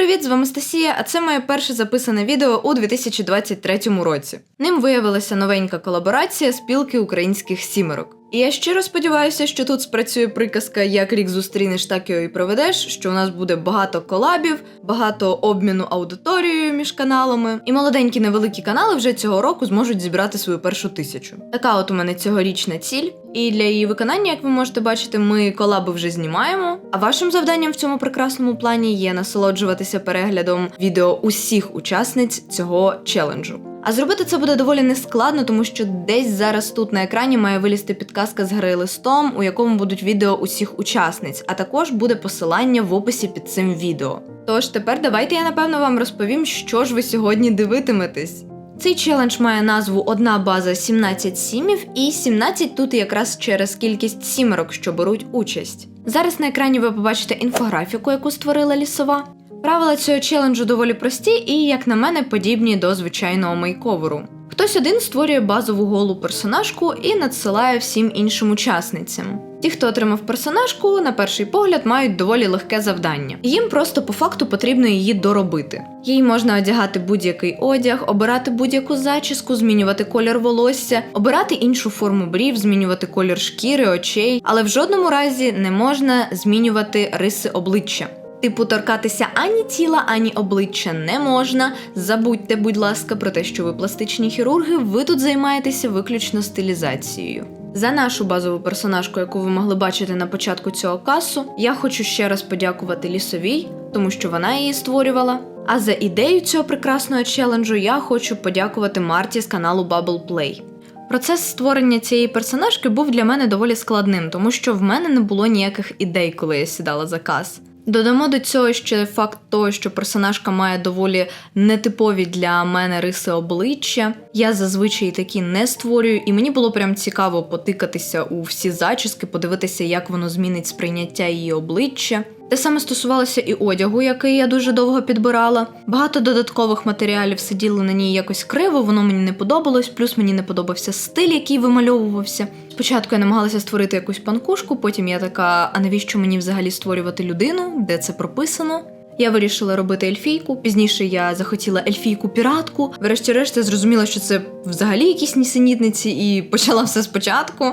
Привіт! З вами Стасія, а це моє перше записане відео у 2023 році. Ним виявилася новенька колаборація спілки українських сімерок. І я щиро сподіваюся, що тут спрацює приказка як рік зустрінеш, так його і проведеш. Що у нас буде багато колабів, багато обміну аудиторією між каналами, і молоденькі невеликі канали вже цього року зможуть зібрати свою першу тисячу. Така от у мене цьогорічна ціль. І для її виконання, як ви можете бачити, ми колаби вже знімаємо. А вашим завданням в цьому прекрасному плані є насолоджуватися переглядом відео усіх учасниць цього челенджу. А зробити це буде доволі нескладно, тому що десь зараз тут на екрані має вилізти підказка з гри листом, у якому будуть відео усіх учасниць, а також буде посилання в описі під цим відео. Тож тепер давайте я напевно вам розповім, що ж ви сьогодні дивитиметесь. Цей челендж має назву Одна база 17 сімів, і 17 тут якраз через кількість сімерок, що беруть участь. Зараз на екрані ви побачите інфографіку, яку створила лісова. Правила цього челенджу доволі прості і, як на мене, подібні до звичайного мейковеру. Хтось один створює базову голу персонажку і надсилає всім іншим учасницям. Ті, хто отримав персонажку, на перший погляд мають доволі легке завдання. Їм просто по факту потрібно її доробити. Їй можна одягати будь-який одяг, обирати будь-яку зачіску, змінювати колір волосся, обирати іншу форму брів, змінювати колір шкіри, очей, але в жодному разі не можна змінювати риси обличчя. Типу, торкатися ані тіла, ані обличчя не можна. Забудьте, будь ласка, про те, що ви пластичні хірурги, ви тут займаєтеся виключно стилізацією. За нашу базову персонажку, яку ви могли бачити на початку цього касу, я хочу ще раз подякувати лісовій, тому що вона її створювала. А за ідею цього прекрасного челенджу я хочу подякувати Марті з каналу Bubble Play. Процес створення цієї персонажки був для мене доволі складним, тому що в мене не було ніяких ідей, коли я сідала за кас. Додамо до цього ще факт того, що персонажка має доволі нетипові для мене риси обличчя. Я зазвичай такі не створюю, і мені було прям цікаво потикатися у всі зачіски, подивитися, як воно змінить сприйняття її обличчя. Те саме стосувалося і одягу, який я дуже довго підбирала. Багато додаткових матеріалів сиділи на ній якось криво, воно мені не подобалось, плюс мені не подобався стиль, який вимальовувався. Спочатку я намагалася створити якусь панкушку, потім я така: а навіщо мені взагалі створювати людину, де це прописано? Я вирішила робити ельфійку. Пізніше я захотіла ельфійку-піратку. Врешті-решт я зрозуміла, що це взагалі якісь нісенітниці, і почала все спочатку.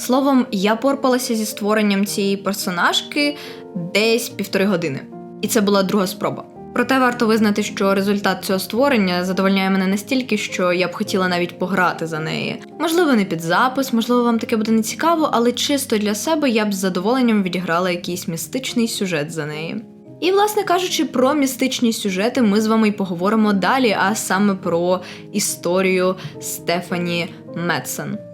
Словом, я порпалася зі створенням цієї персонажки десь півтори години, і це була друга спроба. Проте варто визнати, що результат цього створення задовольняє мене настільки, що я б хотіла навіть пограти за неї. Можливо, не під запис, можливо, вам таке буде не цікаво, але чисто для себе я б з задоволенням відіграла якийсь містичний сюжет за неї. І, власне кажучи, про містичні сюжети ми з вами й поговоримо далі, а саме про історію Стефані Метсен.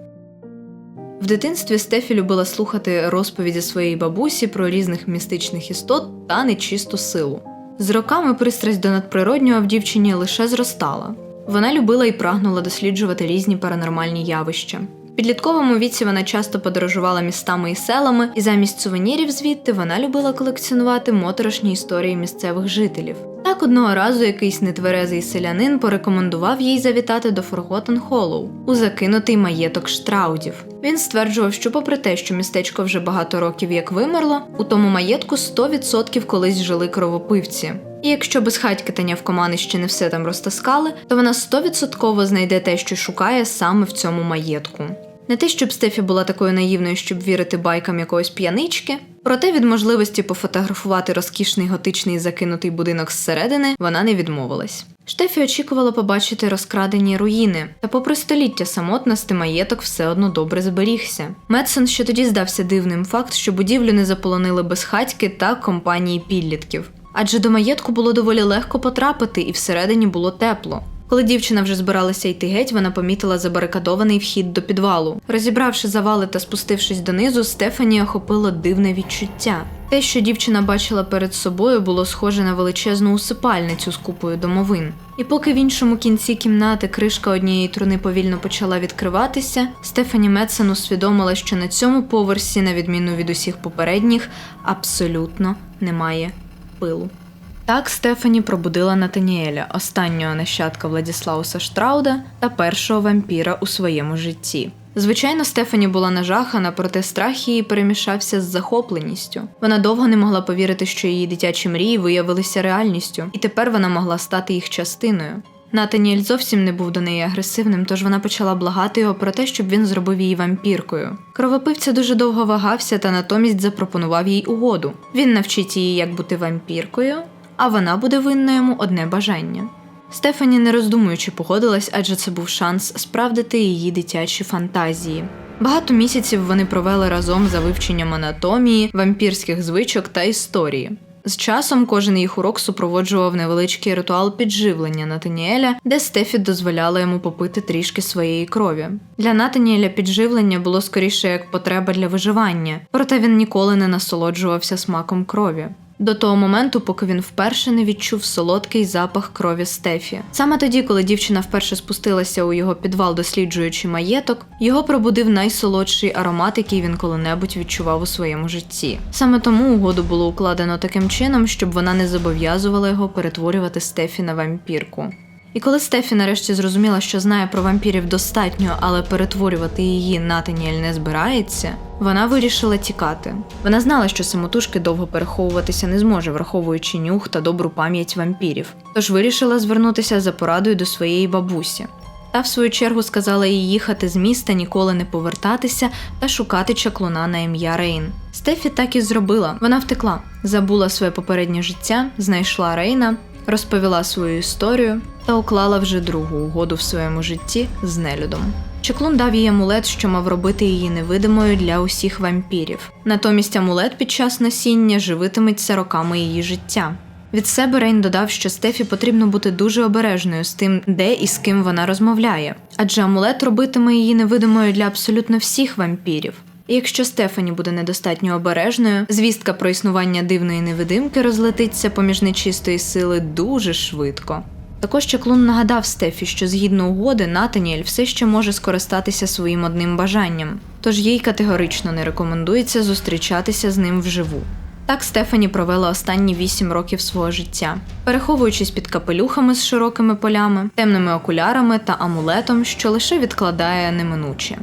В дитинстві Стефі любила слухати розповіді своєї бабусі про різних містичних істот та нечисту силу. З роками пристрасть до надприроднього в дівчині лише зростала. Вона любила і прагнула досліджувати різні паранормальні явища. В підлітковому віці вона часто подорожувала містами і селами, і замість сувенірів звідти вона любила колекціонувати моторошні історії місцевих жителів. Так одного разу якийсь нетверезий селянин порекомендував їй завітати до Форготен Холлоу у закинутий маєток штраудів. Він стверджував, що, попри те, що містечко вже багато років як вимерло, у тому маєтку 100% колись жили кровопивці. І якщо безхатьки та нявкомани ще не все там розтаскали, то вона 100% знайде те, що шукає саме в цьому маєтку. Не те, щоб Стефі була такою наївною, щоб вірити байкам якоїсь п'янички, проте від можливості пофотографувати розкішний готичний закинутий будинок зсередини вона не відмовилась. Штефі очікувала побачити розкрадені руїни, та, попри століття самотності, маєток все одно добре зберігся. Медсон ще тоді здався дивним факт, що будівлю не заполонили безхатьки та компанії підлітків. Адже до маєтку було доволі легко потрапити, і всередині було тепло. Коли дівчина вже збиралася йти геть, вона помітила забарикадований вхід до підвалу. Розібравши завали та спустившись донизу, Стефані охопило дивне відчуття. Те, що дівчина бачила перед собою, було схоже на величезну усипальницю з купою домовин. І поки в іншому кінці кімнати кришка однієї труни повільно почала відкриватися, Стефані Медсен усвідомила, що на цьому поверсі, на відміну від усіх попередніх, абсолютно немає пилу. Так Стефані пробудила Натаніеля, останнього нащадка Владіслауса Штрауда та першого вампіра у своєму житті. Звичайно, Стефані була нажахана, проте страх її перемішався з захопленістю. Вона довго не могла повірити, що її дитячі мрії виявилися реальністю, і тепер вона могла стати їх частиною. Натаніель зовсім не був до неї агресивним, тож вона почала благати його про те, щоб він зробив її вампіркою. Кровопивця дуже довго вагався та натомість запропонував їй угоду. Він навчить її, як бути вампіркою, а вона буде винна йому одне бажання. Стефані, не роздумуючи, погодилась, адже це був шанс справдити її дитячі фантазії. Багато місяців вони провели разом за вивченням анатомії, вампірських звичок та історії. З часом кожен їх урок супроводжував невеличкий ритуал підживлення Натаніеля, де Стефі дозволяла йому попити трішки своєї крові. Для Натаніеля підживлення було скоріше як потреба для виживання, проте він ніколи не насолоджувався смаком крові. До того моменту, поки він вперше не відчув солодкий запах крові Стефі. Саме тоді, коли дівчина вперше спустилася у його підвал, досліджуючи маєток, його пробудив найсолодший аромат, який він коли-небудь відчував у своєму житті. Саме тому угоду було укладено таким чином, щоб вона не зобов'язувала його перетворювати Стефі на вампірку. І коли Стефі нарешті зрозуміла, що знає про вампірів достатньо, але перетворювати її Натаніель не збирається, вона вирішила тікати. Вона знала, що самотужки довго переховуватися не зможе, враховуючи нюх та добру пам'ять вампірів. Тож вирішила звернутися за порадою до своєї бабусі. Та, в свою чергу, сказала їй їхати з міста, ніколи не повертатися та шукати чаклуна на ім'я Рейн. Стефі так і зробила. Вона втекла, забула своє попереднє життя, знайшла Рейна, розповіла свою історію та уклала вже другу угоду в своєму житті з нелюдом. Чеклун дав їй амулет, що мав робити її невидимою для усіх вампірів. Натомість амулет під час носіння живитиметься роками її життя. Від себе Рейн додав, що Стефі потрібно бути дуже обережною з тим, де і з ким вона розмовляє, адже амулет робитиме її невидимою для абсолютно всіх вампірів. І якщо Стефані буде недостатньо обережною, звістка про існування дивної невидимки розлетиться поміж нечистої сили дуже швидко. Також Чаклун нагадав Стефі, що згідно угоди Натаніель все ще може скористатися своїм одним бажанням, тож їй категорично не рекомендується зустрічатися з ним вживу. Так Стефані провела останні вісім років свого життя, переховуючись під капелюхами з широкими полями, темними окулярами та амулетом, що лише відкладає неминуче.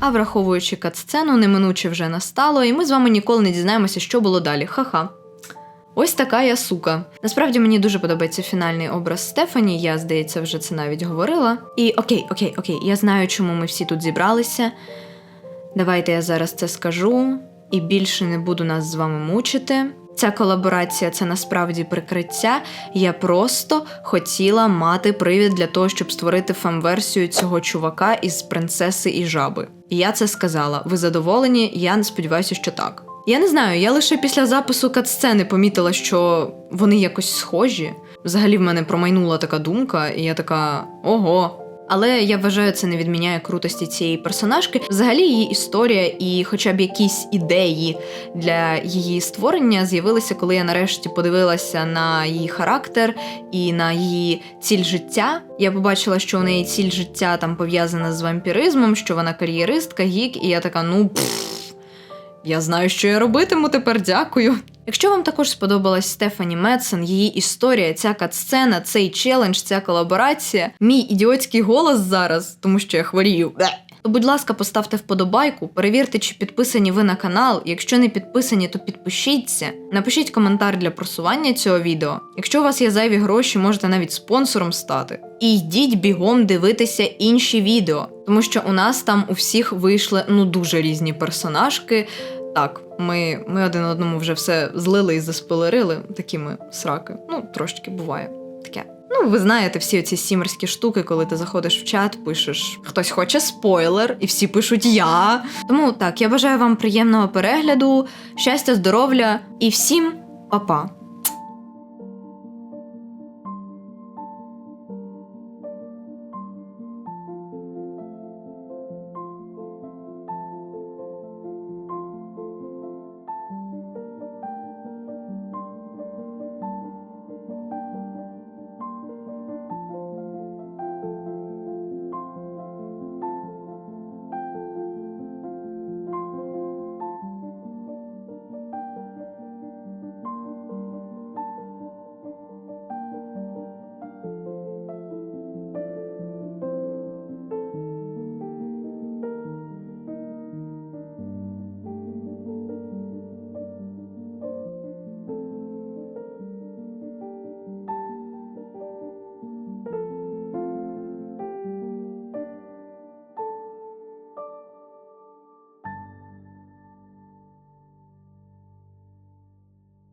А враховуючи катсцену, неминуче вже настало, і ми з вами ніколи не дізнаємося, що було далі. Ха-ха. Ось така я сука. Насправді мені дуже подобається фінальний образ Стефані. Я, здається, вже це навіть говорила. І окей, окей, окей, я знаю, чому ми всі тут зібралися. Давайте я зараз це скажу і більше не буду нас з вами мучити. Ця колаборація це насправді прикриття. Я просто хотіла мати привід для того, щоб створити фем-версію цього чувака із принцеси і жаби. І я це сказала. Ви задоволені? Я сподіваюся, що так. Я не знаю, я лише після запису катсцени помітила, що вони якось схожі. Взагалі в мене промайнула така думка, і я така ого. Але я вважаю, це не відміняє крутості цієї персонажки. Взагалі, її історія і, хоча б якісь ідеї для її створення з'явилися, коли я нарешті подивилася на її характер і на її ціль життя. Я побачила, що у неї ціль життя там пов'язана з вампіризмом, що вона кар'єристка, гік, і я така, ну. Пф, я знаю, що я робитиму тепер, дякую. Якщо вам також сподобалась Стефані Медсен, її історія, ця катсцена, цей челендж, ця колаборація, мій ідіотський голос зараз, тому що я хворію. То, будь ласка, поставте вподобайку, перевірте, чи підписані ви на канал. Якщо не підписані, то підпишіться. Напишіть коментар для просування цього відео. Якщо у вас є зайві гроші, можете навіть спонсором стати. І йдіть бігом дивитися інші відео, тому що у нас там у всіх вийшли ну дуже різні персонажки. Так, ми, ми один одному вже все злили і заспойлерили. Такі ми сраки. Ну, трошки буває таке. Ну, ви знаєте, всі оці сімерські штуки, коли ти заходиш в чат, пишеш хтось хоче спойлер, і всі пишуть я. Тому так, я бажаю вам приємного перегляду, щастя, здоров'я і всім па-па!